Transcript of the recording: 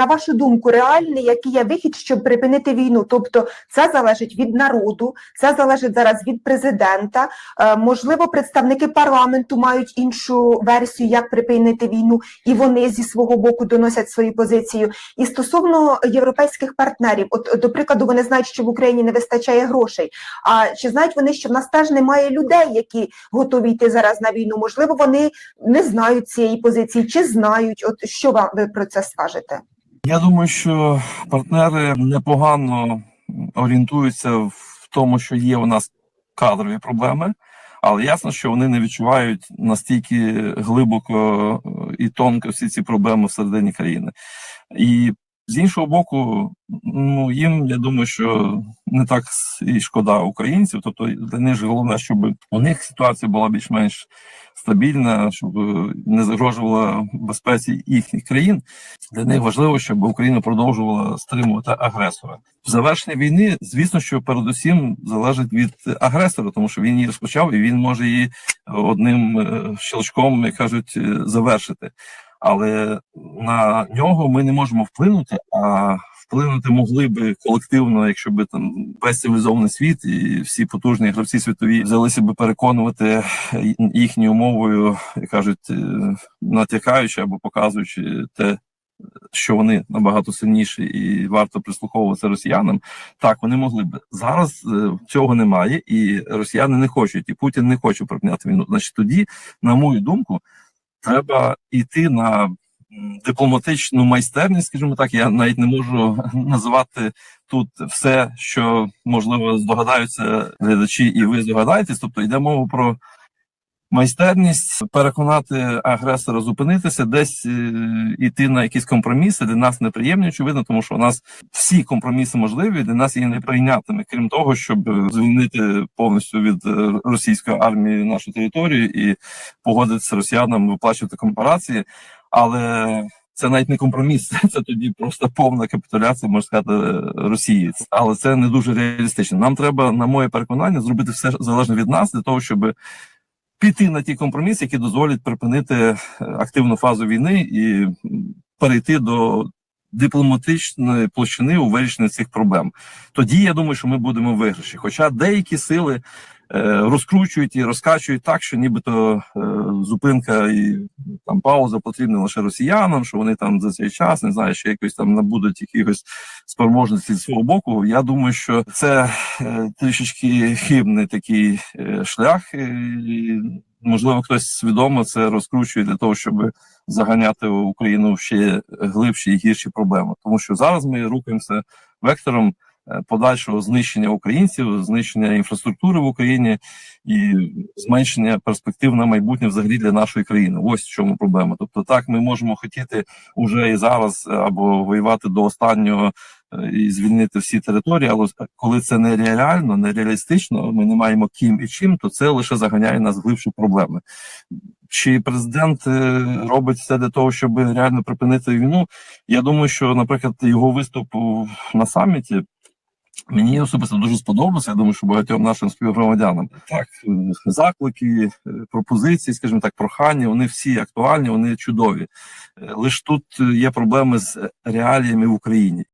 на вашу думку, реальний, який є вихід, щоб припинити війну? Тобто, це залежить від народу, це залежить зараз від президента. Е, Можливо, представники парламенту мають іншу версію, як припинити війну, і вони зі свого боку доносять свою позицію. І стосовно європейських партнерів, от до прикладу, вони знають, що в Україні не вистачає грошей. А чи знають вони, що в нас теж немає людей, які готові йти зараз на війну? Можливо, вони не знають цієї позиції, чи знають? От що вам ви про це скажете? Я думаю, що партнери непогано орієнтуються в тому, що є у нас кадрові проблеми, але ясно, що вони не відчувають настільки глибоко е, і тонко всі ці проблеми всередині країни. І з іншого боку, ну їм я думаю, що не так і шкода українців. Тобто для них головне, щоб у них ситуація була більш-менш стабільна, щоб не загрожувала безпеці їхніх країн. Для них важливо, щоб Україна продовжувала стримувати агресора. Завершення війни, звісно, що передусім залежить від агресора, тому що він її розпочав, і він може її одним е, щелчком, як кажуть, е, завершити. Але на нього ми не можемо вплинути. А вплинути могли би колективно, якщо би там весь цивілізований світ і всі потужні гравці світові взялися би переконувати їхньою мовою, як кажуть, е, натякаючи або показуючи те, що вони набагато сильніші і варто прислуховуватися росіянам. Так вони могли б зараз е, цього немає, і росіяни не хочуть, і Путін не хоче припиняти війну. Значить, тоді, на мою думку, треба йти на дипломатичну майстерність, скажімо так. Я навіть не можу називати тут все, що можливо здогадаються глядачі, і ви здогадаєтесь. Тобто йде мова про майстерність переконати агресора зупинитися, десь е, іти на якісь компроміси. Для нас неприємні, очевидно, тому що у нас всі компроміси можливі, для нас є неприйнятними, крім того, щоб звільнити повністю від е, російської армії нашу територію і погодитися з росіянами виплачувати компарації, але. Це навіть не компроміс, це тоді просто повна капітуляція, можна сказати, Росії. Але це не дуже реалістично. Нам треба, на моє переконання, зробити все залежно від нас для того, щоб піти на ті компроміси, які дозволять припинити е, активну фазу війни і перейти до дипломатичної площини у вирішенні цих проблем. Тоді я думаю, що ми будемо виграші. Хоча деякі сили розкручують і розкачують так, що нібито е, зупинка і там пауза потрібна лише росіянам, що вони там за цей час не знаю, що якось там набудуть якихось спроможності з свого боку. Я думаю, що це е, трішечки хибний такий е, шлях. е, І, можливо, хтось свідомо це розкручує для того, щоб заганяти Україну в ще глибші і гірші проблеми. Тому що зараз ми рухаємося вектором е, подальшого знищення українців, знищення інфраструктури в Україні і зменшення перспектив на майбутнє взагалі для нашої країни. Ось в чому проблема. Тобто, так ми можемо хотіти уже і зараз е, або воювати до останнього е, і звільнити всі території, але коли це нереально, нереалістично, ми не маємо ким і чим, то це лише заганяє нас в глибші проблеми. Чи президент е, робить все для того, щоб реально припинити війну? Я думаю, що, наприклад, його виступ на саміті. Мені особисто дуже сподобалося. Я думаю, що багатьом нашим співгромадянам так е, заклики, е, пропозиції, скажімо так, прохання. Вони всі актуальні, вони чудові. Лиш Лише тут е, є проблеми з реаліями в Україні.